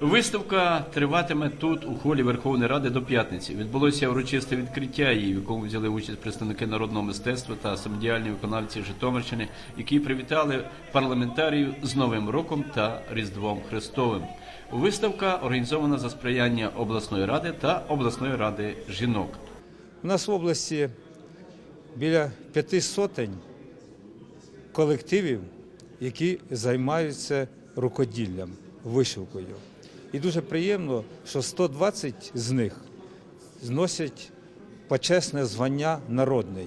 Виставка триватиме тут, у холі Верховної Ради до п'ятниці. Відбулося урочисте відкриття її, в якому взяли участь представники народного мистецтва та самодіяльні виконавці Житомирщини, які привітали парламентарію з Новим роком та Різдвом Христовим. Виставка організована за сприяння обласної ради та обласної ради жінок. У нас в області біля п'яти сотень колективів, які займаються рукоділлям, вишивкою. І дуже приємно, що 120 з них зносять почесне звання народний.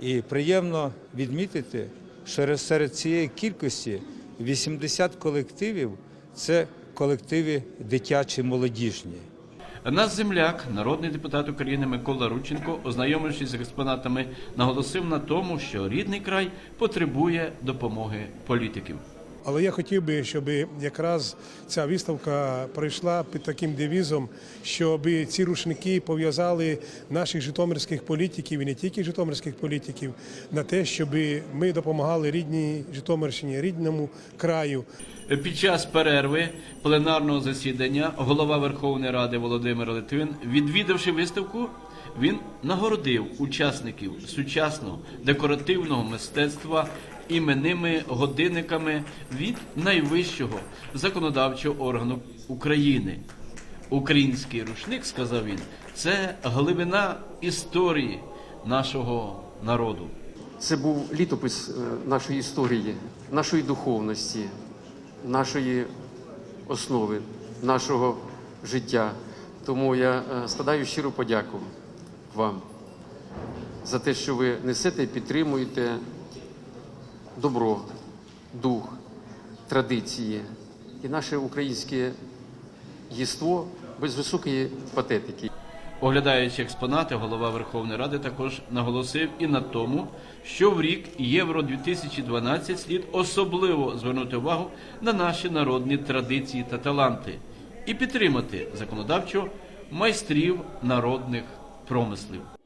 І приємно відмітити, що серед цієї кількості 80 колективів це колективи дитячі молодіжні. Наш земляк, народний депутат України Микола Рученко, ознайомившись з експонатами, наголосив на тому, що рідний край потребує допомоги політиків. Але я хотів би, щоб якраз ця виставка пройшла під таким девізом, щоб ці рушники пов'язали наших житомирських політиків і не тільки житомирських політиків на те, щоб ми допомагали рідній Житомирщині, рідному краю. Під час перерви пленарного засідання голова Верховної Ради Володимир Литвин, відвідавши виставку, він нагородив учасників сучасного декоративного мистецтва іменними годинниками від найвищого законодавчого органу України. Український рушник, сказав він, це глибина історії нашого народу. Це був літопис е, нашої історії, нашої духовності, нашої основи, нашого життя. Тому я е, складаю щиру подяку вам за те, що ви несете підтримуєте добро, дух, традиції і наше українське єство без високої патетики. Оглядаючи експонати, голова Верховної Ради також наголосив і на тому, що в рік Євро 2012 слід особливо звернути увагу на наші народні традиції та таланти і підтримати законодавчо майстрів народних промислів.